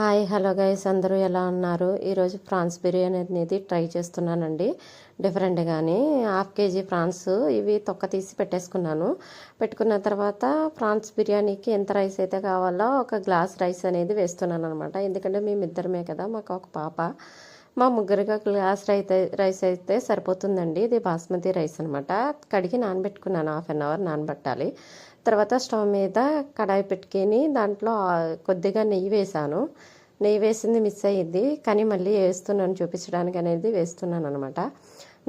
Hi hello guys. అందరూ ఎలా ఉన్నారు? ఈరోజు ప్రాన్స్ బిర్యానీ అనేది ట్రై చేస్తున్నానండి. డిఫరెంట్గాని హాఫ్ కేజీ ప్రాన్స్ ఇవి తొక్క తీసి పెట్టేసుకున్నాను. పెట్టుకున్న తర్వాత ప్రాన్స్ బిర్యానీకి ఎంత రైస్ అయితే కావాలో ఒక గ్లాస్ రైస్ అనేది వేస్తున్నాను అనమాట ఎందుకంటే మేము ఇద్దరమే కదా మాకు ఒక పాప. మా ముగ్గురుగా గ్లాస్ రైతే రైస్ అయితే సరిపోతుందండి. ఇది బాస్మతి రైస్ అనమాట కడిగి నానబెట్టుకున్నాను. హాఫ్ అన్ అవర్ నానబెట్టాలి. తర్వాత స్టవ్ మీద కడాయి పెట్టుకొని దాంట్లో కొద్దిగా నెయ్యి వేసాను. నెయ్యి వేసింది మిస్ అయ్యింది. కానీ మళ్ళీ వేస్తున్నాను. చూపించడానికి అనేది వేస్తున్నాను అనమాట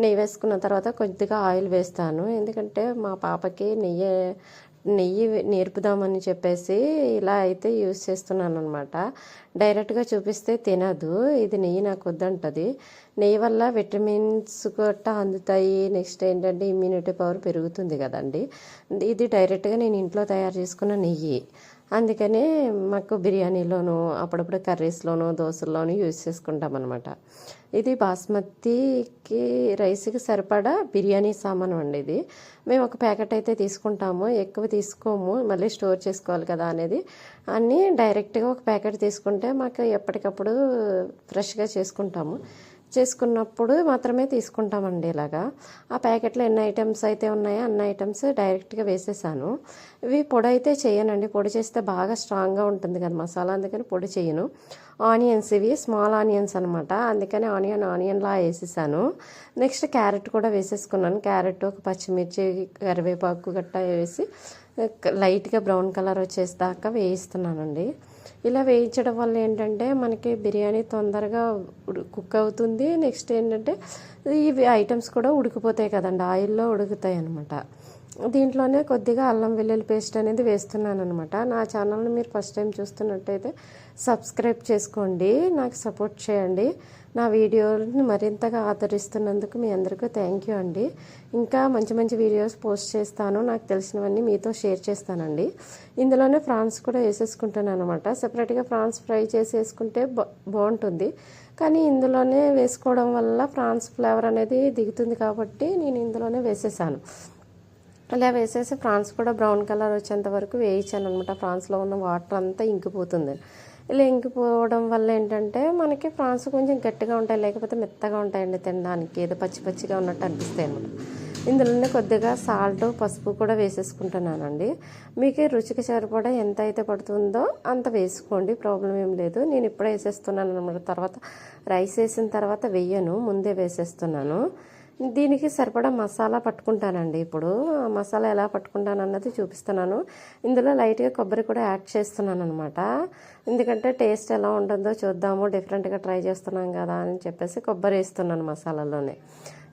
నెయ్యి వేసుకున్న తర్వాత కొద్దిగా ఆయిల్ వేస్తాను. ఎందుకంటే మా పాపకి నెయ్యి నెయ్యి నేర్పుదామని చెప్పేసి ఇలా అయితే యూజ్ చేస్తున్నాను అనమాట డైరెక్ట్గా చూపిస్తే తినదు. ఇది నెయ్యి నాకు వద్దంటది. నెయ్యి వల్ల విటమిన్స్ గట్టా అందుతాయి. నెక్స్ట్ ఏంటంటే ఇమ్యూనిటీ పవర్ పెరుగుతుంది కదండి. ఇది డైరెక్ట్గా నేను ఇంట్లో తయారు చేసుకున్న నెయ్యి. అందుకనే మాకు బిర్యానీలోను అప్పుడప్పుడు కర్రీస్లోను దోశల్లోనూ యూజ్ చేసుకుంటాం అనమాట ఇది బాస్మతికి రైస్కి సరిపడా బిర్యానీ సామాను అండి ఇది. మేము ఒక ప్యాకెట్ అయితే తీసుకుంటాము ఎక్కువ తీసుకోము మళ్ళీ స్టోర్ చేసుకోవాలి కదా అనేది. అన్నీ డైరెక్ట్గా ఒక ప్యాకెట్ తీసుకుంటే మాకు ఎప్పటికప్పుడు ఫ్రెష్గా చేసుకుంటాము. చేసుకున్నప్పుడు మాత్రమే తీసుకుంటామండి ఇలాగా. ఆ ప్యాకెట్లో ఎన్ని ఐటమ్స్ అయితే ఉన్నాయో అన్ని ఐటమ్స్ డైరెక్ట్గా వేసేసాను. ఇవి పొడి అయితే చేయనండి. పొడి చేస్తే బాగా స్ట్రాంగ్గా ఉంటుంది కదా మసాలా అందుకని పొడి చేయను. ఆనియన్స్ ఇవి స్మాల్ ఆనియన్స్ అనమాట అందుకని ఆనియన్ ఆనియన్లా వేసేసాను. నెక్స్ట్ క్యారెట్ కూడా వేసేసుకున్నాను. క్యారెట్ ఒక పచ్చిమిర్చి కరివేపాకు గట్టా వేసి లైట్గా బ్రౌన్ కలర్ వచ్చేదాకా వేయిస్తున్నానండి. ఇలా వేయించడం వల్ల ఏంటంటే మనకి బిర్యానీ తొందరగా కుక్ అవుతుంది. నెక్స్ట్ ఏంటంటే ఇవి ఐటమ్స్ కూడా ఉడికిపోతాయి కదండి. ఆయిల్లో ఉడుకుతాయి అనమాట దీంట్లోనే కొద్దిగా అల్లం వెల్లుల్లి పేస్ట్ అనేది వేస్తున్నాను అనమాట నా ఛానల్ని మీరు ఫస్ట్ టైం చూస్తున్నట్టయితే సబ్స్క్రైబ్ చేసుకోండి. నాకు సపోర్ట్ చేయండి. నా వీడియోని మరింతగా ఆదరిస్తున్నందుకు మీ అందరికీ థ్యాంక్ యూ అండి. ఇంకా మంచి మంచి వీడియోస్ పోస్ట్ చేస్తాను. నాకు తెలిసినవన్నీ మీతో షేర్ చేస్తానండి. ఇందులోనే ఫ్రాన్స్ కూడా వేసేసుకుంటాను అనమాట సపరేట్గా ఫ్రాన్స్ ఫ్రై చేసి వేసుకుంటే బాగుంటుంది. కానీ ఇందులోనే వేసుకోవడం వల్ల ఫ్రాన్స్ ఫ్లేవర్ అనేది దిగుతుంది కాబట్టి నేను ఇందులోనే వేసేసాను. అలా వేసేసి ఫ్రాన్స్ కూడా బ్రౌన్ కలర్ వచ్చేంత వరకు వేయించాను అనమాట ఫ్రాన్స్లో ఉన్న వాటర్ అంతా ఇంకిపోతుంది. ఇలా ఇంకిపోవడం వల్ల ఏంటంటే మనకి ఫ్రాన్స్ కొంచెం గట్టిగా ఉంటాయి లేకపోతే మెత్తగా ఉంటాయండి తినడానికి. ఏదో పచ్చి పచ్చిగా ఉన్నట్టు అనిపిస్తాయి అనమాట ఇందులోనే కొద్దిగా సాల్ట్ పసుపు కూడా వేసేసుకుంటున్నానండి. మీకు రుచికి సరిపడా ఎంత అయితే పడుతుందో అంత వేసుకోండి ప్రాబ్లం ఏం లేదు. నేను ఇప్పుడే వేసేస్తున్నాను అనమాట తర్వాత రైస్ వేసిన తర్వాత వెయ్యను ముందే వేసేస్తున్నాను. దీనికి సరిపడా మసాలా పట్టుకుంటానండి. ఇప్పుడు మసాలా ఎలా పట్టుకుంటాను అన్నది చూపిస్తున్నాను. ఇందులో లైట్గా కొబ్బరి కూడా యాడ్ చేస్తున్నాను అనమాట ఎందుకంటే టేస్ట్ ఎలా ఉంటుందో చూద్దాము. డిఫరెంట్గా ట్రై చేస్తున్నాం కదా అని చెప్పేసి కొబ్బరి వేస్తున్నాను మసాలాలోనే.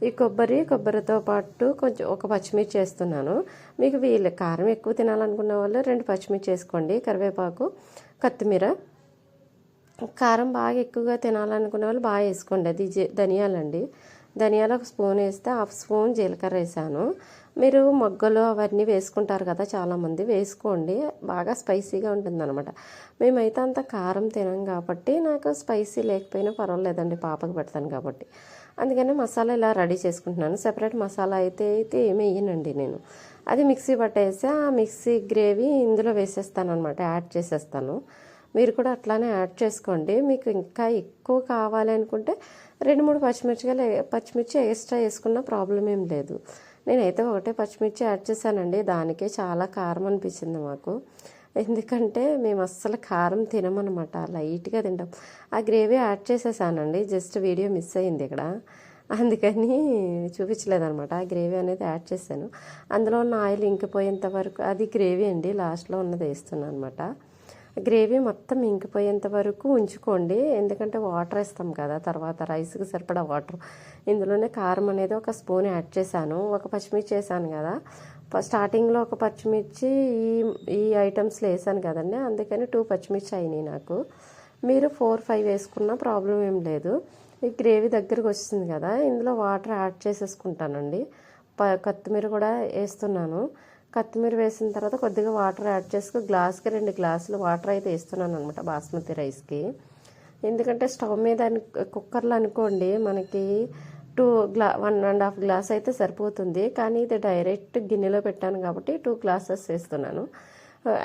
ఈ కొబ్బరి కొబ్బరితో పాటు కొంచెం ఒక పచ్చిమిర్చి వేస్తున్నాను. మీకు వీళ్ళు కారం ఎక్కువ తినాలనుకున్న వాళ్ళు రెండు పచ్చిమిర్చి వేసుకోండి. కరివేపాకు కొత్తిమీర. కారం బాగా ఎక్కువగా తినాలనుకునే వాళ్ళు బాగా వేసుకోండి. అది ధనియాలండి. ధనియాలు ఒక స్పూన్ వేస్తే హాఫ్ స్పూన్ జీలకర్ర వేసాను. మీరు మొగ్గలు అవన్నీ వేసుకుంటారు కదా చాలామంది వేసుకోండి. బాగా స్పైసీగా ఉంటుందన్నమాట. మేమైతే అంత కారం తినం కాబట్టి నాకు స్పైసీ లేకపోయినా పర్వాలేదండి పాపకు పెడతాను కాబట్టి. అందుకని మసాలా ఇలా రెడీ చేసుకుంటున్నాను. సెపరేట్ మసాలా అయితే అయితే ఏమి వేయనండి నేను. అది మిక్సీ పట్టేసి ఆ మిక్సీ గ్రేవీ ఇందులో వేసేస్తాను అనమాట యాడ్ చేసేస్తాను. మీరు కూడా అట్లానే యాడ్ చేసుకోండి. మీకు ఇంకా ఎక్కువ కావాలి అనుకుంటే రెండు మూడు పచ్చిమిర్చిగా పచ్చిమిర్చి ఎక్స్ట్రా వేసుకున్న ప్రాబ్లం ఏం లేదు. నేనైతే ఒకటే పచ్చిమిర్చి యాడ్ చేశానండి. దానికే చాలా కారం అనిపించింది మాకు. ఎందుకంటే మేము అస్సలు కారం తినమనమాట. లైట్గా తింటాం. ఆ గ్రేవీ యాడ్ చేసేసానండి. జస్ట్ వీడియో మిస్ అయింది ఇక్కడ. అందుకని చూపించలేదనమాట. ఆ గ్రేవీ అనేది యాడ్ చేశాను. అందులో ఉన్న ఆయిల్ ఇంకిపోయేంత వరకు అది గ్రేవీ అండి. లాస్ట్లో ఉన్నది వేస్తున్నాను అనమాట. గ్రేవీ మొత్తం ఇంకిపోయేంత వరకు ఉంచుకోండి. ఎందుకంటే వాటర్ వేస్తాం కదా తర్వాత రైస్కి సరిపడా వాటర్. ఇందులోనే కారం అనేది ఒక స్పూన్ యాడ్ చేశాను. ఒక పచ్చిమిర్చి వేసాను కదా. స్టార్టింగ్లో ఒక పచ్చిమిర్చి ఈ ఈ ఐటమ్స్లో వేసాను కదండి. అందుకని టూ పచ్చిమిర్చి అయినాయి నాకు. మీరు ఫోర్ ఫైవ్ వేసుకున్న ప్రాబ్లం ఏం లేదు. ఈ గ్రేవీ దగ్గరకు వస్తుంది కదా ఇందులో వాటర్ యాడ్ చేసేసుకుంటానండి. కొత్తిమీర కూడా వేస్తున్నాను. కొత్తిమీర వేసిన తర్వాత కొద్దిగా వాటర్ యాడ్ చేసుకుని గ్లాస్కి రెండు గ్లాసులు వాటర్ అయితే ఇస్తున్నాను అనమాట బాస్మతి రైస్కి. ఎందుకంటే స్టవ్ మీద కుక్కర్లో అనుకోండి మనకి టూ గ్లా వన్ అండ్ హాఫ్ గ్లాస్ అయితే సరిపోతుంది. కానీ ఇది డైరెక్ట్ గిన్నెలో పెట్టాను కాబట్టి టూ గ్లాసెస్ వేస్తున్నాను.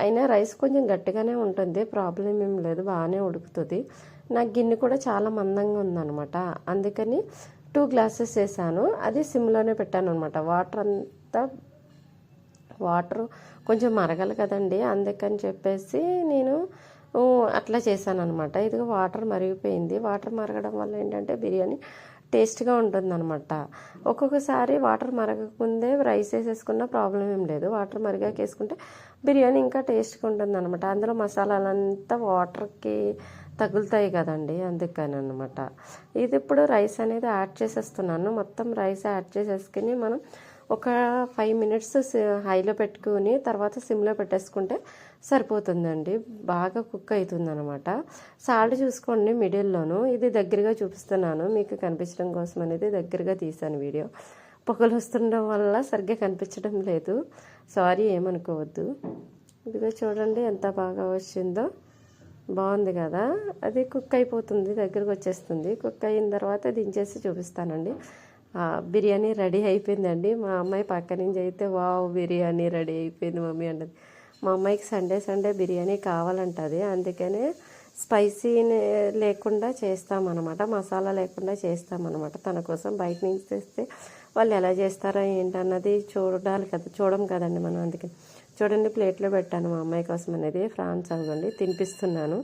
అయినా రైస్ కొంచెం గట్టిగానే ఉంటుంది. ప్రాబ్లం ఏం లేదు బాగానే ఉడుకుతుంది. నా గిన్నె కూడా చాలా మందంగా ఉందన్నమాట. అందుకని టూ గ్లాసెస్ వేసాను. అది సిమ్లోనే పెట్టాను అనమాట వాటర్ అంతా వాటర్ కొంచెం మరగాలి కదండి అందుకని చెప్పేసి నేను అట్లా చేశాను అనమాట ఇదిగో వాటర్ మరిగిపోయింది. వాటర్ మరగడం వల్ల ఏంటంటే బిర్యానీ టేస్ట్గా ఉంటుందన్నమాట. ఒక్కొక్కసారి వాటర్ మరగకముందే రైస్ వేసేసుకున్న ప్రాబ్లం ఏం లేదు. వాటర్ మరిగాక వేసుకుంటే బిర్యానీ ఇంకా టేస్ట్గా ఉంటుందన్నమాట. అందులో మసాలాలంతా వాటర్కి తగులుతాయి కదండి అందుకని అనమాట ఇది ఇప్పుడు రైస్ అనేది యాడ్ చేసేస్తున్నాను. మొత్తం రైస్ యాడ్ చేసేసుకుని మనం ఒక ఫైవ్ మినిట్స్ హైలో పెట్టుకుని తర్వాత సిమ్లో పెట్టేసుకుంటే సరిపోతుందండి. బాగా కుక్ అవుతుంది అనమాట సాల్ట్ చూసుకోండి మిడిల్లోను ఇది దగ్గరగా చూపిస్తున్నాను. మీకు కనిపించడం కోసం అనేది దగ్గరగా తీసాను వీడియో పొగలు వస్తుండడం వల్ల సరిగ్గా కనిపించడం లేదు. సారీ ఏమనుకోవద్దు. ఇదిగో చూడండి ఎంత బాగా వచ్చిందో. బాగుంది కదా? అది కుక్ అయిపోతుంది దగ్గరకు వచ్చేస్తుంది కుక్ అయిన తర్వాత దించేసి చూపిస్తానండి. బిర్యానీ రెడీ అయిపోయిందండి. మా అమ్మాయి పక్క నుంచి అయితే వావ్ బిర్యానీ రెడీ అయిపోయింది మమ్మీ అంటది మా అమ్మాయికి సండే సండే బిర్యానీ కావాలంటది. అందుకనే స్పైసీ లేకుండా చేస్తామన్నమాట. మసాలా లేకుండా చేస్తామన్నమాట. తన కోసం బయట నుంచి తెస్తే వాళ్ళు ఎలా చేస్తారో ఏంటన్నది చూడాలి కదా చూడం కదండి మనం అందుకని చూడండి ప్లేట్లో పెట్టాను మా అమ్మాయి కోసం అనేది. ఫ్రాన్స్ అవ్వండి తినిపిస్తున్నాను.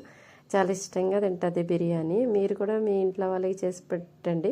చాలా ఇష్టంగా తింటుంది బిర్యానీ. మీరు కూడా మీ ఇంట్లో వాళ్ళకి చేసి పెట్టండి.